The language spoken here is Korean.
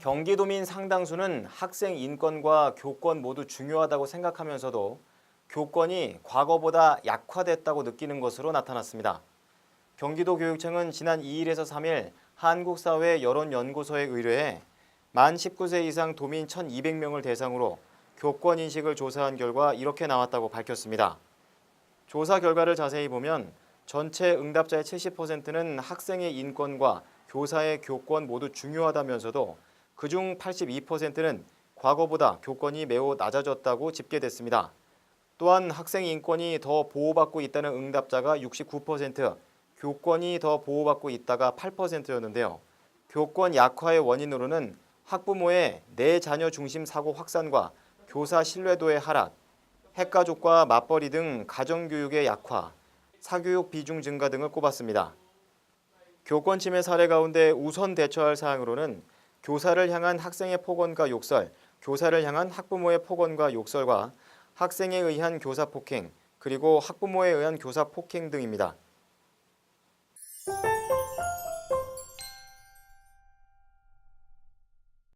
경기도민 상당수는 학생 인권과 교권 모두 중요하다고 생각하면서도 교권이 과거보다 약화됐다고 느끼는 것으로 나타났습니다. 경기도 교육청은 지난 2일에서 3일 한국사회 여론연구소에 의뢰해 만 19세 이상 도민 1,200명을 대상으로 교권 인식을 조사한 결과 이렇게 나왔다고 밝혔습니다. 조사 결과를 자세히 보면 전체 응답자의 70%는 학생의 인권과 교사의 교권 모두 중요하다면서도 그중 82%는 과거보다 교권이 매우 낮아졌다고 집계됐습니다. 또한 학생 인권이 더 보호받고 있다는 응답자가 69%, 교권이 더 보호받고 있다가 8%였는데요. 교권 약화의 원인으로는 학부모의 내 자녀 중심 사고 확산과 교사 신뢰도의 하락, 핵가족과 맞벌이 등 가정교육의 약화, 사교육 비중 증가 등을 꼽았습니다. 교권 침해 사례 가운데 우선 대처할 사항으로는 교사를 향한 학생의 폭언과 욕설, 교사를 향한 학부모의 폭언과 욕설과 학생에 의한 교사 폭행, 그리고 학부모에 의한 교사 폭행 등입니다.